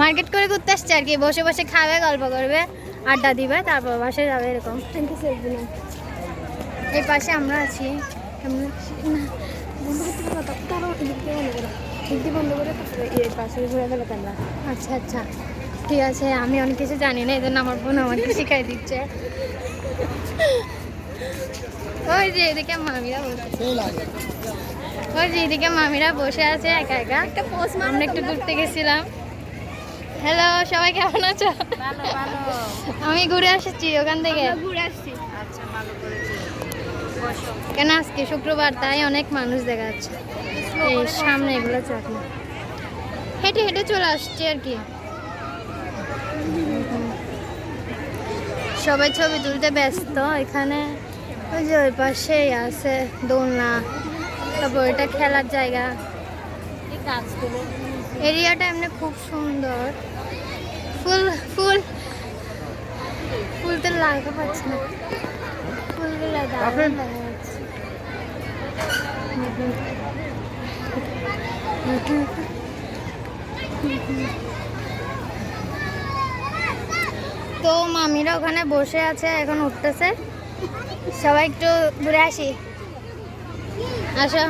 Market করে ঘুরতে আসছে আর কি। বসে বসে খাবে গল্প করবে আড্ডা দিবে তারপর বাসে যাবে এরকম। এই পাশে আমরা আছি। আচ্ছা আচ্ছা। ঠিক আছে আমি অনেক কিছু জানি না এই জন্য আমার বোন আমাকে শিখাই দিচ্ছে। ওই যে এদিকে মামিরা বসে। এদিকে মামিরা বসে আছে একা একা আমরা একটু ঘুরতে গেছিলাম হ্যালো সবাই কেমন আছো? ভালো ভালো। আমি ঘুরে আসছি ওখান থেকে। ঘুরে আসছি। আচ্ছা ভালো কেন আজকে শুক্রবার তাই অনেক মানুষ দেখা যাচ্ছে। এই সামনে এগুলো চাকরি। হেঁটে হেঁটে চলে আসছি আর কি। সবাই ছবি তুলতে ব্যস্ত এখানে ওই যে ওই পাশেই আছে দোলনা। তারপর এটা খেলার জায়গা। এরিয়াটা এমনি খুব সুন্দর। ফুল ফুল। ফুল তো লাগতে পারছে না। ফুলগুলো দারুণ তো মামিরা ওখানে বসে আছে এখন উঠতেছে। সবাই একটু ঘুরে আসি। আসো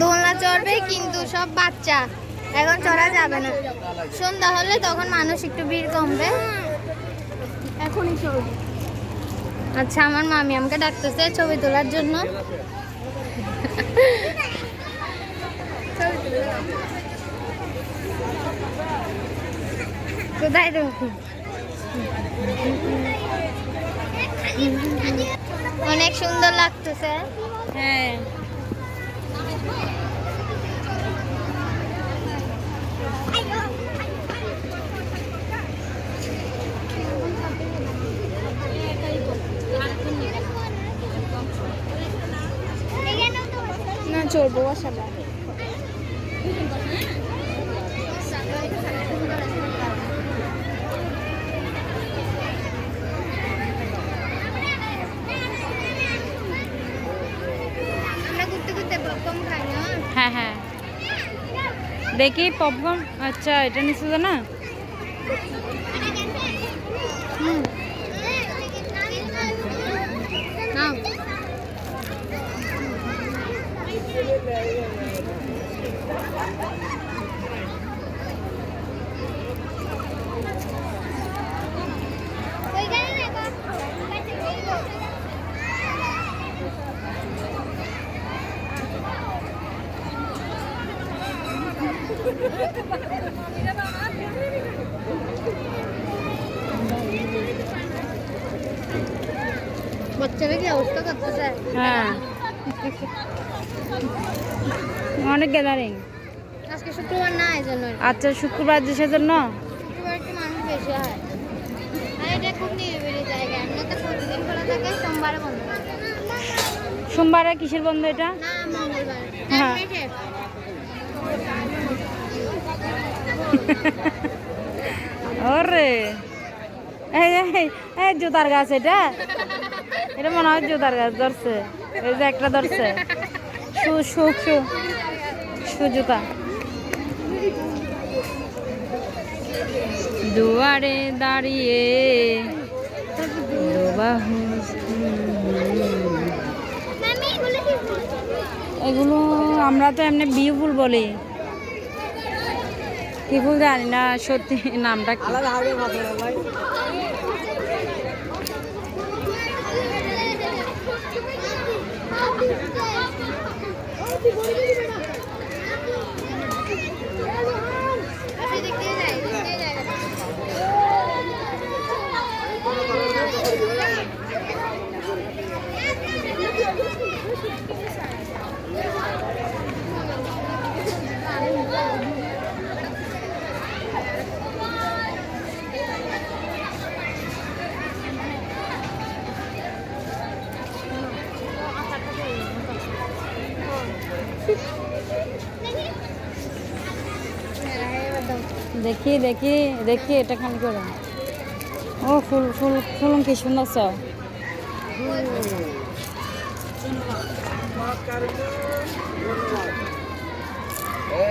দোলনা চড়বে কিন্তু সব বাচ্চা। এখন চড়া যাবে না। সন্ধ্যা হলে তখন মানুষ একটু ভিড় কমবে। এখনই চল আচ্ছা আমার মামি আমাকে ডাকতেছে ছবি তোলার জন্য। কোথায় তুমি? অনেক সুন্দর লাগতেছে। হ্যাঁ। না চলবো বাসাটা আমরা ঘুরতে ঘুরতে পপকর্ন খাই না হ্যাঁ হ্যাঁ। দেখি পপকর্ন আচ্ছা এটা নিচ্ছে তো না বাচ্চারা কি অবস্থা করতেছে হ্যাঁ অনেক গ্যাদারিং আজকে শুক্রবার না এই জন্য। আচ্ছা শুক্রবার যে সেজন্য শুক্রবার একটু মানুষ বেশি হয়? আর এটা খুব নিরিবিলি জায়গা। এমনিতে প্রতিদিন খোলা থাকে সোমবারে বন্ধ সোমবারে কিসের বন্ধ এটা? না মঙ্গলবার। হ্যাঁ। ওরে। এই জুতার গাছ এটা? এটা মনে হয় জুতার গাছ ধরছে। এই যে একটা ধরছে। শু শু জুতা। দুয়ারে দাঁড়িয়ে এগুলো আমরা তো এমনি বিউ ফুল বলি। কি ফুল জানি না, সত্যি নামটা কি আচ্ছা, এদিক দিয়ে যাই, এদিক দিয়ে যাই। দেখি দেখি দেখি এটা খালি করে। ও ফুল ফুল ফুল কি সুন্দর সব ও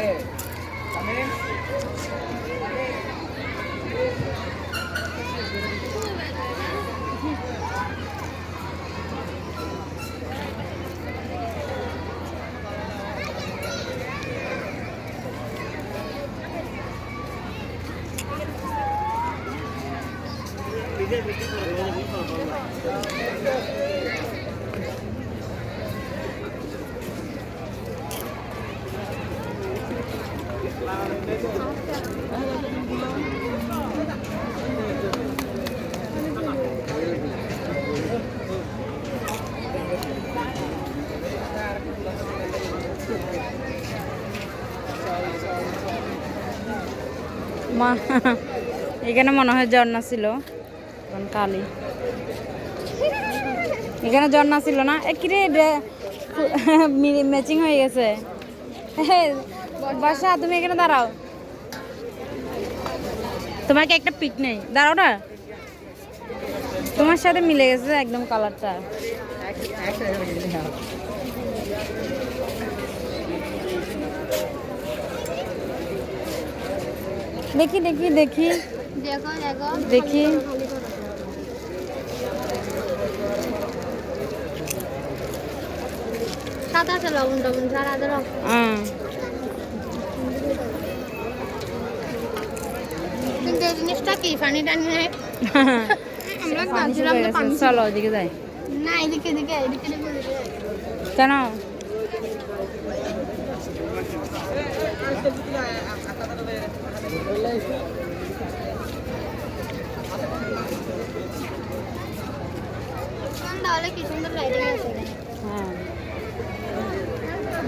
মা এখানে মনে হয় ঝর্ণা ছিল কালি। এখানে ঝর্ণা ছিল না। কিরে ম্যাচিং হয়ে গেছে। বাসা তুমি এখানে দাঁড়াও। তোমাকে একটা পিক নেই? দাঁড়াও না। তোমার সাথে মিলে গেছে একদম কালারটা দেখি। দেখি দেখি। দেখো। দেখো দেখি সাদা আছে লবণ টবণ সারা ধরো হ্যাঁ কিন্তু এই জিনিসটা কি পানি টানি নেই? আমরা পানি শুকিয়ে ভাবছিলাম যে গেছে। পানি চলো ওইদিকে যাই। না এদিকে এদিকে এদিকে। কেন? সন্ধ্যা কি সুন্দর লাইটিং আছে? হ্যাঁ।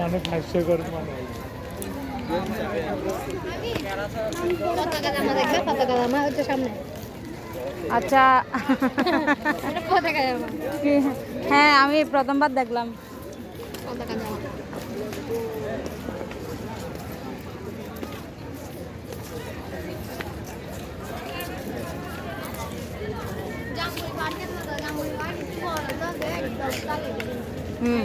মানে হাস্যকর মানে আচ্ছা। হ্যাঁ আমি প্রথমবার দেখলাম। হুম।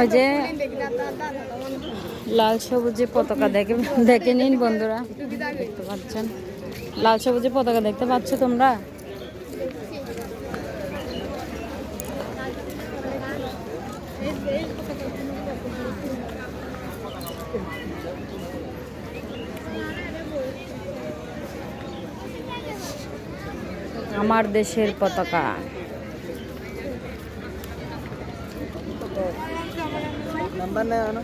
ওই যে লাল সবুজে পতাকা দেখে দেখে নিন বন্ধুরা। দেখতে পাচ্ছেন। লাল সবুজে পতাকা দেখতে পাচ্ছ তোমরা? আমার দেশের পতাকা। നമ്പർ ആണ്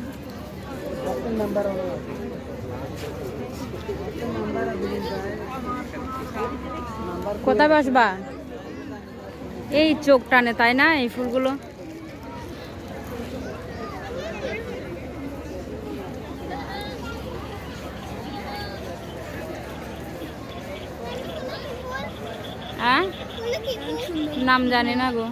നമ്പർ কোথায় বসবা? এই চোখ টানে, তাই না, এই ফুলগুলো? নাম জানি না গো।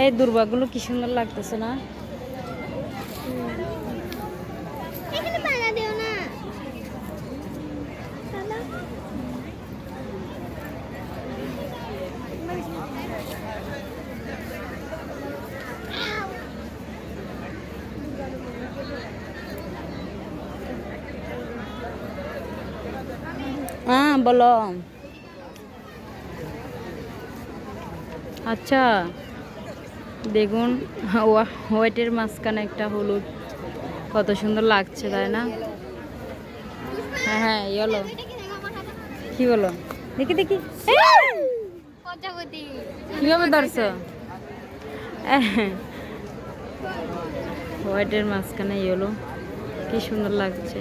এই দুর্বাগুলো কি সুন্দর লাগতেছে না? বলো। আচ্ছা। দেখুন হোয়াইটের মাঝখানে একটা হলুদ। কত সুন্দর লাগছে, তাই না? হ্যাঁ হ্যাঁ কি বলো? দেখি দেখি। কীভাবে ধরছো? হোয়াইটের মাঝখানে ইয়েলো। কি সুন্দর লাগছে।